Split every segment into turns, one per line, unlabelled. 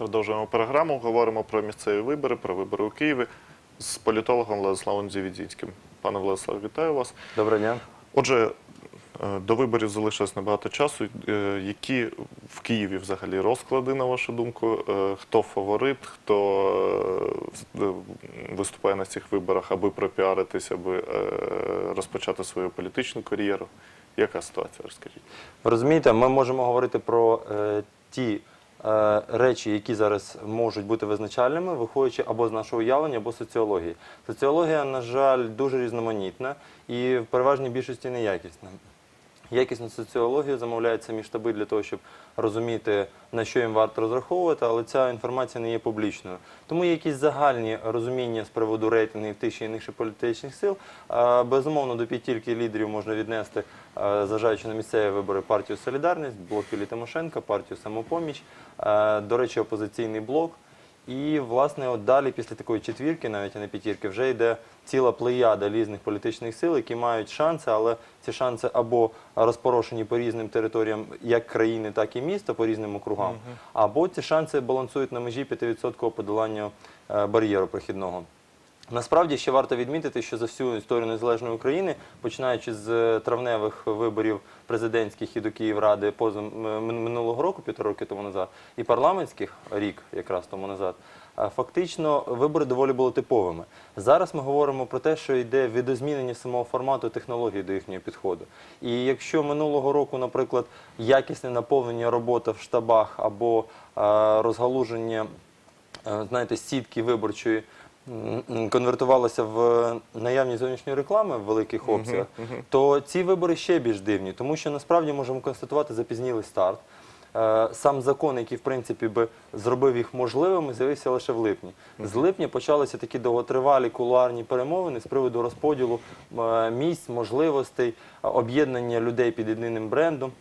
Продовжуємо програму. Говоримо про місцеві вибори, про вибори у Києві з політологом Владиславом Дзівідзінським. Пане Владислав, вітаю вас.
Доброго дня.
Отже, е, до виборів залишилось небагато часу. Е, Які в Києві взагалі розклади, на вашу думку? Е, Хто фаворит, хто виступає на цих виборах, аби пропіаритись, аби розпочати свою політичну кар'єру? Яка ситуація? Розкажіть.
Розумієте, ми можемо говорити про е, ті речі, які зараз можуть бути визначальними, виходячи або з нашого уявлення, або соціології. Соціологія, на жаль, дуже різноманітна і в переважній більшості неякісна. Якісну соціологію замовляють самі штаби для того, щоб розуміти, на що їм варто розраховувати, але ця інформація не є публічною. Тому є якісь загальні розуміння з приводу рейтингів тих чи інших політичних сил. Безумовно, до п'ятірки лідерів можна віднести, зважаючи на місцеві вибори, партію Солідарність, блок Юлії Тимошенка, партію Самопоміч, до речі, опозиційний блок. І, власне, от далі, після такої четвірки, навіть а не п'ятірки, вже йде ціла плеяда різних політичних сил, які мають шанси, але ці шанси або розпорошені по різним територіям, як країни, так і міста, по різним округам, або ці шанси балансують на межі 5% подолання е, бар'єру прохідного. Насправді ще варто відмітити, що за всю історію незалежної України, починаючи з е, травневих виборів президентських і до Київради поза минулого року, півтора роки тому назад, і парламентських рік якраз тому назад, е, фактично вибори доволі були типовими. Зараз ми говоримо про те, що йде відозмінення самого формату технології до їхнього підходу. І якщо минулого року, наприклад, якісне наповнення роботи в штабах або е, розгалуження знаєте, сітки виборчої конвертувалося в наявність зовнішньої реклами в великих обсягах, то ці вибори ще більш дивні, тому що насправді можемо констатувати запізнілий старт. Е, Сам закон, який в принципі би зробив їх можливими, з'явився лише в липні. З липня почалися такі довготривалі кулуарні перемовини з приводу розподілу місць, можливостей, об'єднання людей під єдиним брендом.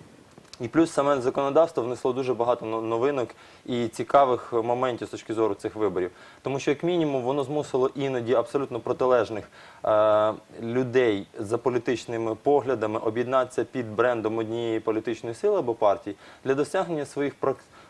І плюс саме законодавство внесло дуже багато новинок і цікавих моментів з точки зору цих виборів. Тому що, як мінімум, воно змусило іноді абсолютно протилежних е, людей за політичними поглядами об'єднатися під брендом однієї політичної сили або партії для досягнення своїх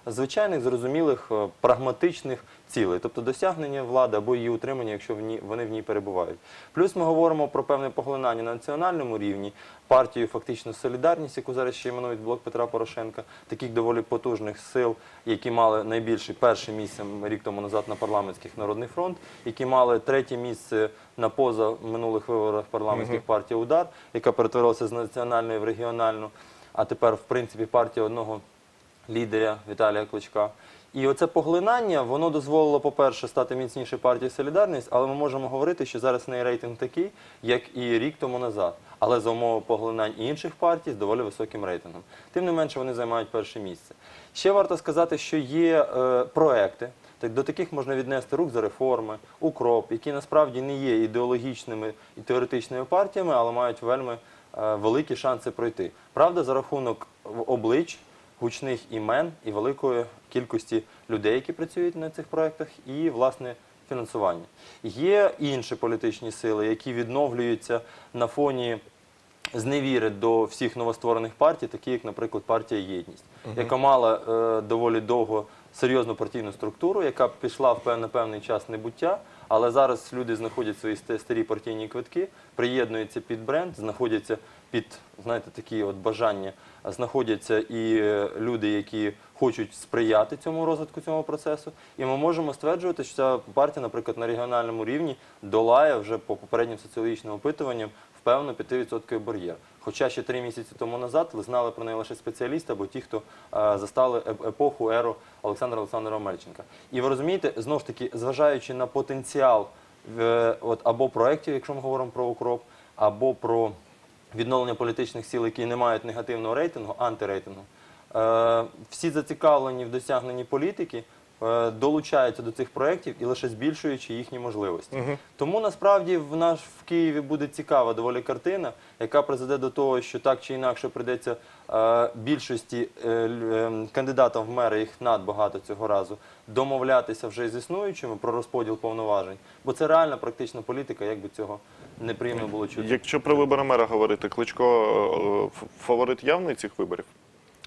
звичайних, зрозумілих, е, прагматичних цілей, тобто досягнення влади або її утримання, якщо вони в ній перебувають. Плюс ми говоримо про певне поглинання на національному рівні, партію фактично солідарність, яку зараз ще іменують блок Петра Порошенка, таких доволі потужних сил, які мали найбільше перше місце рік тому назад на парламентських народний фронт, які мали третє місце на поза минулих виборах парламентських партій Удар, яка перетворилася з національної в регіональну, а тепер, в принципі, партія одного лідеря Віталія Кличка. І оце поглинання, воно дозволило, по-перше, стати міцнішою партією Солідарність, але ми можемо говорити, що зараз неї рейтинг такий, як і рік тому назад. Але за умови поглинань інших партій з доволі високим рейтингом. Тим не менше, вони займають перше місце. Ще варто сказати, що є е, проекти. Так до таких можна віднести рух за реформи, укроп, які насправді не є ідеологічними і теоретичними партіями, але мають вельми е, великі шанси пройти. Правда, за рахунок облич, гучних імен і великої кількості людей, які працюють на цих проєктах, і власне фінансування. Є інші політичні сили, які відновлюються на фоні зневіри до всіх новостворених партій, такі як, наприклад, партія Єдність, яка мала е, доволі довго серйозну партійну структуру, яка пішла в пев- певний час небуття. Але зараз люди знаходять свої ста- старі партійні квитки, приєднуються під бренд, знаходяться під знаєте, такі от бажання, знаходяться і е, люди, які хочуть сприяти цьому розвитку цього процесу. І ми можемо стверджувати, що ця партія, наприклад, на регіональному рівні долає вже по попереднім соціологічним опитуванням впевнено 5% бар'єр. Хоча ще три місяці тому назад ви знали про неї лише спеціалісти або ті, хто е, застали еп- епоху еру Олександра Олександровича Мельченка. І ви розумієте, знову ж таки, зважаючи на потенціал е, от, або проєктів, якщо ми говоримо про укроп, або про відновлення політичних сил, які не мають негативного рейтингу, антирейтингу, е, всі зацікавлені в досягненні політики. Е, Долучаються до цих проєктів і лише збільшуючи їхні можливості. Тому насправді в наш в Києві буде цікава доволі картина, яка призведе до того, що так чи інакше прийдеться е, більшості е, е, кандидатам в мери їх надбагато цього разу домовлятися вже з існуючими про розподіл повноважень, бо це реальна практична політика, як би цього неприємно було чути.
Якщо про вибори мера говорити, Кличко фаворит явний цих виборів?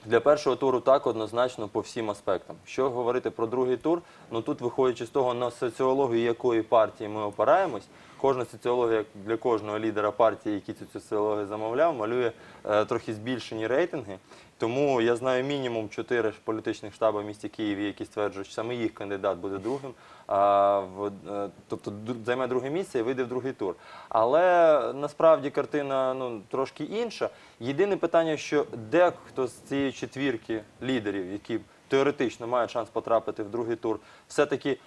Для першого туру так однозначно по всім аспектам. Що говорити про другий тур? Ну тут, виходячи з того, на соціологію якої партії ми опираємось, кожна соціологія для кожного лідера партії, який цю соціологію замовляв, малює е, трохи збільшені рейтинги. Тому я знаю мінімум чотири політичних штаби в місті Києві, які стверджують, що саме їх кандидат буде другим, а в, е, тобто займе друге місце і вийде в другий тур. Але насправді картина ну, трошки інша. Єдине питання, що дехто з цієї четвірки лідерів, які теоретично мають шанс потрапити в другий тур, все-таки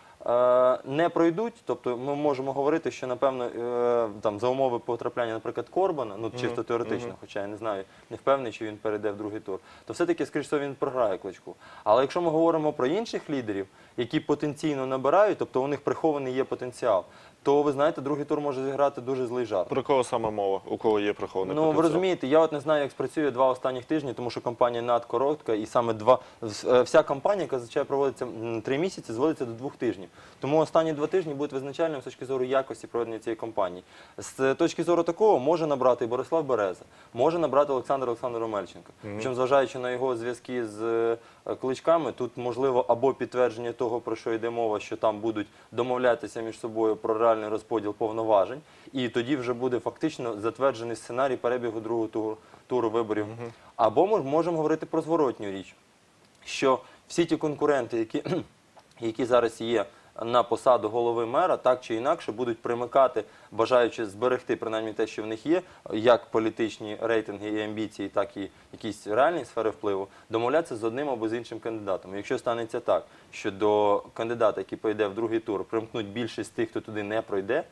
не пройдуть. Тобто ми можемо говорити, що напевно е, там за умови потрапляння, наприклад, Корбана, ну чисто теоретично, хоча я не знаю, не впевнений, чи він перейде в другий тур, то все-таки, скоріш всього, він програє кличку. Але якщо ми говоримо про інших лідерів, які потенційно набирають, тобто у них прихований є потенціал, то ви знаєте, другий тур може зіграти дуже злий жарт.
Про кого саме мова? У кого є прихований
Ну, ви
потенціал?
розумієте, я от не знаю, як спрацює два останніх тижні, тому що кампанія надкоротка, і саме два е, вся кампанія, яка зазвичай проводиться м, три місяці, зводиться до двох тижнів. Тому останні два тижні будуть визначальними з точки зору якості проведення цієї кампанії. З е, точки зору такого може набрати і Борислав Береза, може набрати Олександр Олександр Омельченко. Причому, зважаючи на його зв'язки з е, кличками, тут можливо або підтвердження того, про що йде мова, що там будуть домовлятися між собою про реальний розподіл повноважень, і тоді вже буде фактично затверджений сценарій перебігу другого туру, туру виборів. Або ми можемо говорити про зворотню річ, що всі ті конкуренти, які, які зараз є на посаду голови мера, так чи інакше будуть примикати, бажаючи зберегти принаймні те, що в них є, як політичні рейтинги і амбіції, так і якісь реальні сфери впливу, домовлятися з одним або з іншим кандидатом. Якщо станеться так, що до кандидата, який пройде в другий тур, примкнуть більшість тих, хто туди не пройде,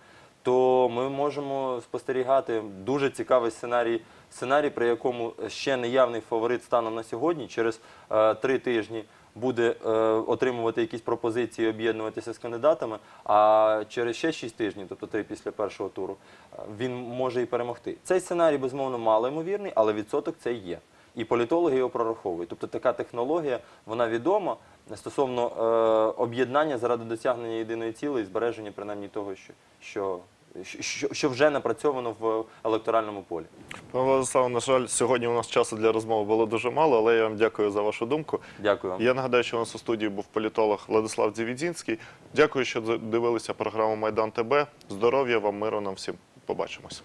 то ми можемо спостерігати дуже цікавий сценарій, сценарій, при якому ще неявний фаворит станом на сьогодні, через е, три тижні буде е, отримувати якісь пропозиції, об'єднуватися з кандидатами, а через ще шість тижнів, тобто три після першого туру, е, він може і перемогти. Цей сценарій, безумовно, мало ймовірний, але відсоток це є. І політологи його прораховують. Тобто така технологія, вона відома стосовно е, об'єднання заради досягнення єдиної цілої, збереження принаймні того, що, що, що, що вже напрацьовано в електоральному полі.
Пане Владиславе, на жаль, сьогодні у нас часу для розмови було дуже мало, але я вам дякую за вашу думку.
Дякую вам.
Я нагадаю, що у нас у студії був політолог Владислав Дзівідзінський. Дякую, що дивилися програму Майдан ТБ. Здоров'я вам, миру нам всім. Побачимось.